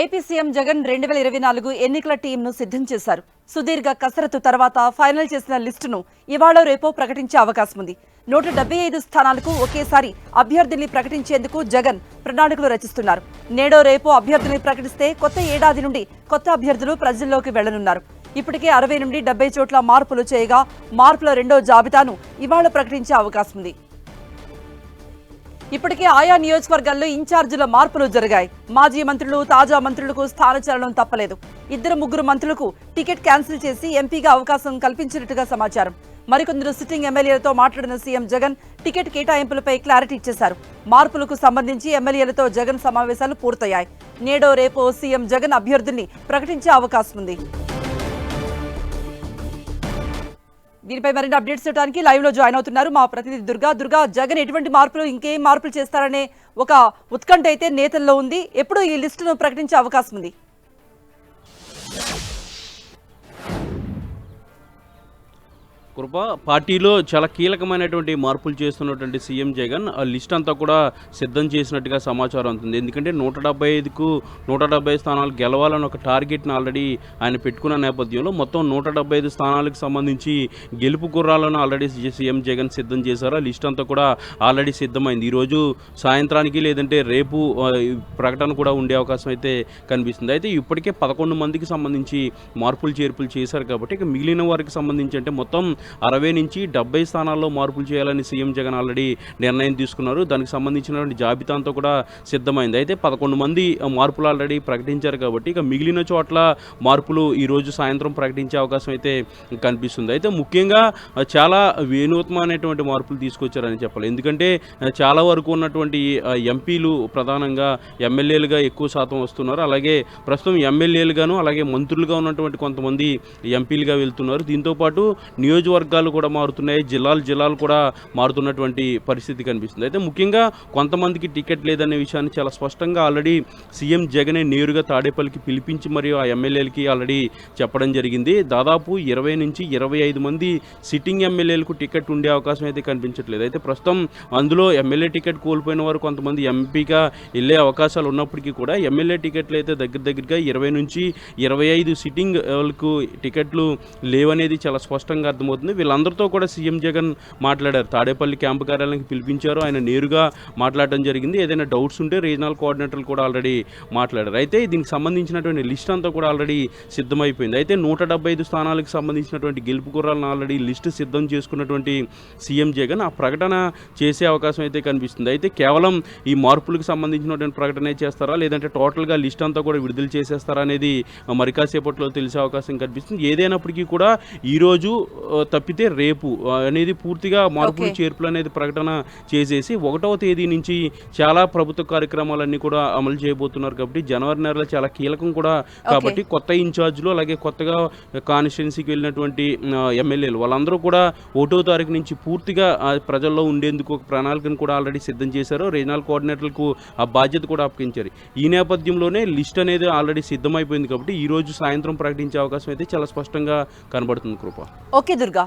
AP CM Jagan రెండు వేల ఇరవై నాలుగు ఎన్నికల టీంను సిద్ధం చేశారు. సుదీర్ఘ కసరత్తు తర్వాత ఫైనల్ చేసిన లిస్టును ఇవాళ రేపో ప్రకటించే అవకాశం ఉంది. నూట డెబ్బై ఐదు స్థానాలకు ఒకేసారి అభ్యర్థిని ప్రకటించేందుకు జగన్ ప్రణాళికలు రచిస్తున్నారు. నేడో రేపో అభ్యర్థిని ప్రకటిస్తే కొత్త ఏడాది నుండి కొత్త అభ్యర్థులు ప్రజల్లోకి వెళ్ళనున్నారు. ఇప్పటికే అరవై నుండి డెబ్బై చోట్ల మార్పులు చేయగా మార్పుల రెండో జాబితాను ఇవాళ ప్రకటించే అవకాశం ఉంది. ఇప్పటికే ఆయా నియోజకవర్గాల్లో ఇన్ఛార్జీల మార్పులు జరిగాయి. మాజీ మంత్రులు తాజా మంత్రులకు స్థానచలనం తప్పలేదు. ఇద్దరు ముగ్గురు మంత్రులకు టికెట్ క్యాన్సిల్ చేసి ఎంపీగా అవకాశం కల్పించినట్టుగా సమాచారం. మరికొందరు సిట్టింగ్ ఎమ్మెల్యేలతో మాట్లాడిన సీఎం జగన్ టికెట్ కేటాయింపులపై క్లారిటీ ఇచ్చేశారు. మార్పులకు సంబంధించి ఎమ్మెల్యేలతో జగన్ సమావేశాలు పూర్తయ్యాయి. నేడో రేపో సీఎం జగన్ అభ్యర్థుల్ని ప్రకటించే అవకాశం ఉంది. దీనిపై మరిన్ని అప్డేట్స్ ఇవ్వడానికి లైవ్లో జాయిన్ అవుతున్నారు మా ప్రతినిధి దుర్గా. దుర్గా జగన్ ఎటువంటి మార్పులు ఇంకేం మార్పులు చేస్తారనే ఒక ఉత్కంఠ అయితే నేతల్లో ఉంది. ఎప్పుడు ఈ లిస్టును ప్రకటించే అవకాశం ఉంది. కృప. పార్టీలో చాలా కీలకమైనటువంటి మార్పులు చేస్తున్నటువంటి సీఎం జగన్ ఆ లిస్ట్ అంతా కూడా సిద్ధం చేసినట్టుగా సమాచారం అవుతుంది ఎందుకంటే నూట డెబ్బై ఐదుకు నూట డెబ్బై స్థానాలు గెలవాలని ఒక టార్గెట్ని ఆల్రెడీ ఆయన పెట్టుకున్న నేపథ్యంలో మొత్తం నూట డెబ్బై ఐదు స్థానాలకు సంబంధించి గెలుపు గుర్రాలను ఆల్రెడీ సీఎం జగన్ సిద్ధం చేశారు. ఆ లిస్ట్ అంతా కూడా ఆల్రెడీ సిద్ధమైంది. ఈరోజు సాయంత్రానికి లేదంటే రేపు ప్రకటన కూడా ఉండే అవకాశం అయితే కనిపిస్తుంది. అయితే ఇప్పటికే పదకొండు మందికి సంబంధించి మార్పులు చేర్పులు చేశారు కాబట్టి ఇక మిగిలిన వారికి సంబంధించి అంటే మొత్తం అరవై నుంచి డెబ్బై స్థానాల్లో మార్పులు చేయాలని సీఎం జగన్ ఆల్రెడీ నిర్ణయం తీసుకున్నారు. దానికి సంబంధించినటువంటి జాబితా అంతా కూడా సిద్ధమైంది. అయితే పదకొండు మంది మార్పులు ఆల్రెడీ ప్రకటించారు కాబట్టి ఇక మిగిలిన చోట్ల మార్పులు ఈరోజు సాయంత్రం ప్రకటించే అవకాశం అయితే కనిపిస్తుంది. అయితే ముఖ్యంగా చాలా చాలా వినూత్నమైనటువంటి మార్పులు తీసుకొచ్చారని చెప్పాలి. ఎందుకంటే చాలా వరకు ఉన్నటువంటి ఎంపీలు ప్రధానంగా ఎమ్మెల్యేలుగా ఎక్కువ శాతం వస్తున్నారు. అలాగే ప్రస్తుతం ఎమ్మెల్యేలుగాను అలాగే మంత్రులుగా ఉన్నటువంటి కొంతమంది ఎంపీలుగా వెళ్తున్నారు. దీంతోపాటు నియోజకవర్గాలు కూడా మారుతున్నాయి జిల్లాలు జిల్లాలు కూడా మారుతున్నటువంటి పరిస్థితి కనిపిస్తుంది. అయితే ముఖ్యంగా కొంతమందికి టికెట్ లేదనే విషయాన్ని చాలా స్పష్టంగా ఆల్రెడీ సీఎం జగనే నేరుగా తాడేపల్లికి పిలిపించి మరియు ఆ ఎమ్మెల్యేలకి ఆల్రెడీ చెప్పడం జరిగింది. దాదాపు ఇరవై నుంచి ఇరవై ఐదు మంది సిట్టింగ్ ఎమ్మెల్యేలకు టికెట్ ఉండే అవకాశం అయితే కనిపించట్లేదు. అయితే ప్రస్తుతం అందులో ఎమ్మెల్యే టికెట్ కోల్పోయిన వారు కొంతమంది ఎంపీగా వెళ్ళే అవకాశాలు ఉన్నప్పటికీ కూడా ఎమ్మెల్యే టికెట్లు అయితే దగ్గర దగ్గరగా ఇరవై నుంచి ఇరవై ఐదు సిట్టింగ్ వాళ్ళకు టికెట్లు లేవనేది చాలా స్పష్టంగా అర్థమవుతుంది. వీళ్ళందరితో కూడా సీఎం జగన్ మాట్లాడారు. తాడేపల్లి క్యాంపు కార్యాలయానికి పిలిపించారు. ఆయన నేరుగా మాట్లాడడం జరిగింది. ఏదైనా డౌట్స్ ఉంటే రీజనల్ కోఆర్డినేటర్లు కూడా ఆల్రెడీ మాట్లాడారు. అయితే దీనికి సంబంధించినటువంటి లిస్ట్ అంతా కూడా ఆల్రెడీ సిద్ధమైపోయింది. అయితే నూట డెబ్బై ఐదు స్థానాలకు సంబంధించినటువంటి గెలుపు కుర్రాలను ఆల్రెడీ లిస్ట్ సిద్ధం చేసుకున్నటువంటి సీఎం జగన్ ఆ ప్రకటన చేసే అవకాశం అయితే కనిపిస్తుంది. అయితే కేవలం ఈ మార్పులకు సంబంధించినటువంటి ప్రకటన చేస్తారా? లేదంటే టోటల్గా లిస్ట్ అంతా కూడా విడుదల చేసేస్తారా అనేది మరి కాసేపట్లో తెలిసే అవకాశం కనిపిస్తుంది. ఏదైనప్పటికీ కూడా ఈరోజు తప్పితే రేపు అనేది పూర్తిగా మార్పులు. చేర్పులు అనేది ప్రకటన చేసేసి ఒకటవ తేదీ నుంచి చాలా ప్రభుత్వ కార్యక్రమాలన్నీ కూడా అమలు చేయబోతున్నారు కాబట్టి జనవరి నెలలో చాలా కీలకం కూడా కాబట్టి కొత్త ఇన్ఛార్జ్లు అలాగే కొత్తగా కాన్స్టిట్యున్సీకి వెళ్ళినటువంటి ఎమ్మెల్యేలు వాళ్ళందరూ కూడా ఒకటో తారీఖు నుంచి పూర్తిగా ప్రజల్లో ఉండేందుకు ఒక ప్రణాళికను కూడా ఆల్రెడీ సిద్ధం చేశారు. రీజనల్ కోఆర్డినేటర్లకు ఆ బాధ్యత కూడా అప్పగించారు. ఈ నేపథ్యంలోనే లిస్ట్ అనేది ఆల్రెడీ సిద్ధమైపోయింది కాబట్టి ఈ రోజు సాయంత్రం ప్రకటించే అవకాశం అయితే చాలా స్పష్టంగా కనబడుతుంది కృప. ఓకే దుర్గా.